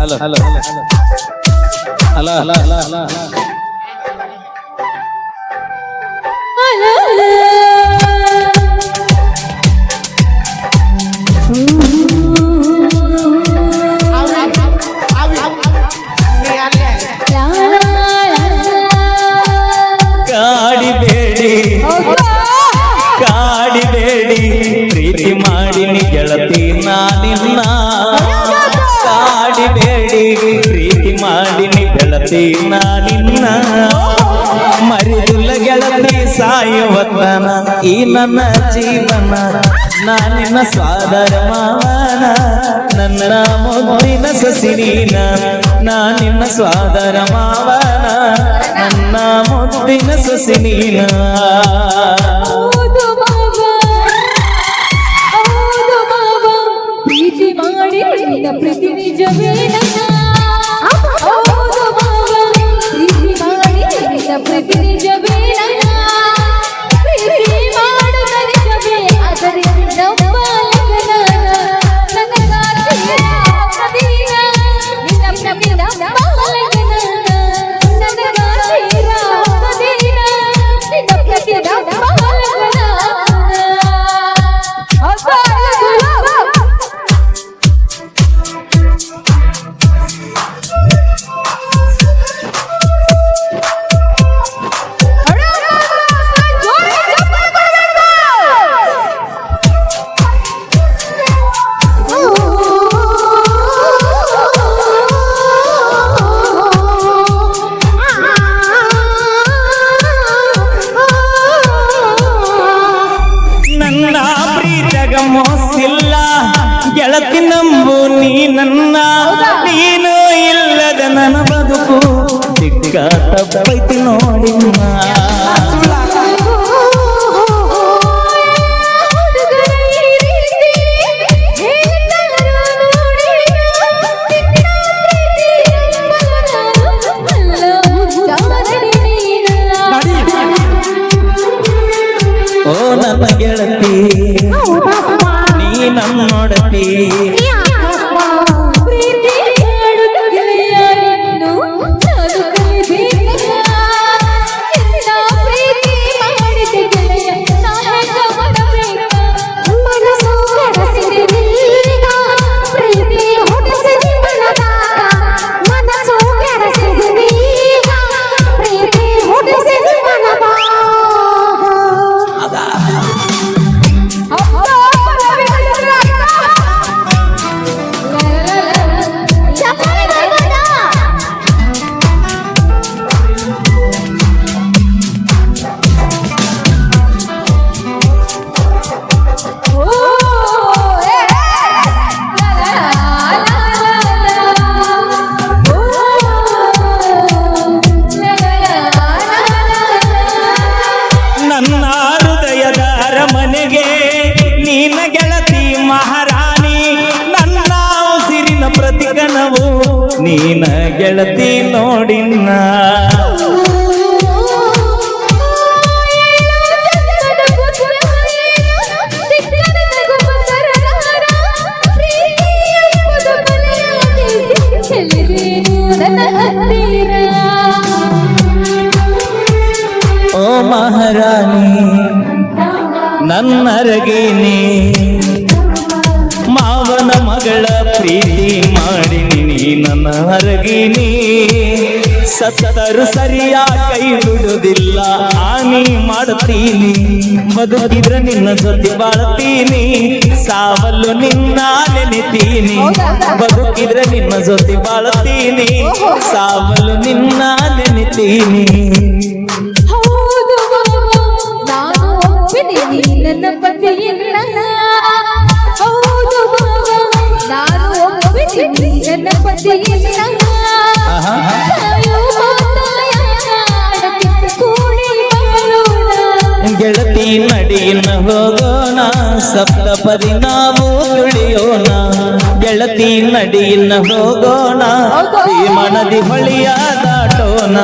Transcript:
Hello hello hello hello hello hello ಕಾಡಿಬೇಡಿ ಪ್ರೀತಿ ಮಾಡಿ ಗೆಳತಿ ಕಾಡಿಬೇಡಿ ಪ್ರೀತಿ ಮಾಡಿನಿ ಗೆಳತಿ ನಾನಿನ್ನ. ಮರಿದುಲ್ಲ ಗೆಳತಿ ಸಾಯುವತನ ಈ ನನ್ನ ಜೀವನ, ನಾನಿನ್ನ ಸ್ವಾದರ ಮಾವನ. ನನ್ನ ಮುದ್ದಿನ ಸಸಿರೀನ ನಾನಿನ್ನ ಸ್ವಾದರ ಮಾವನ. ನನ್ನ ಮುದ್ದಿನ ಸಸಿನೀನ ಗೆಳತಿ ನಂಬು ನೀ ನನ್ನ. ನೀನು ಇಲ್ಲದ ನನ್ನ ಬದುಕು. ಸಿಕ್ಕ ತಪ್ಪೈತಿ ನೋಡಿಮ್ಮ ಓ ನನ್ನ ಗೆಳತಿ ನೀ ನನ್ನ ನೋಡತಿ ಪ್ರೀತಿ ಪ್ರತಿಗಣವು ನೀನ ಗೆಳತಿ ನೋಡಿನ್ನ. ಓ ಮಹಾರಾಣಿ ನನ್ನರಗೇನೆ. ನನ್ನ ಹರಗಿನಿ. ಸತ್ತರು ಸರಿಯ ಕೈ ಬಿಡುವುದಿಲ್ಲ ಹಾನಿ ಮಾಡುತ್ತೀನಿ. ಬದುಕಿದ್ರೆ ನಿನ್ನ ಜೊತೆ ಬಾಳ್ತೀನಿ. ಸಾವಲ್ಲು ನಿನ್ನ ನೆನೆತೀನಿ. ಬದುಕಿದ್ರೆ ನಿನ್ನ ಜೊತೆ ಬಾಳ್ತೀನಿ. ಸಾವಲ್ಲು ನಿನ್ನ ನೆನೆತೀನಿ. ನನ್ನ ಪತಿಯನ್ನ ಹೌದು. ನಾನು ಒಪ್ಪಿದ್ದೀನಿ ನನ್ನ ಬಾಳೋಣ. ಗೆಳತಿ ನಡಿನ ಹೋಗೋಣ ಸಪ್ತಪದಿ ನಾವು ತುಳಿಯೋಣ. ಗೆಳತಿ ನಡಿನ ಹೋಗೋಣ ಈ ಮನದಿ ಹೊಳಿಯ ದಾಟೋಣ.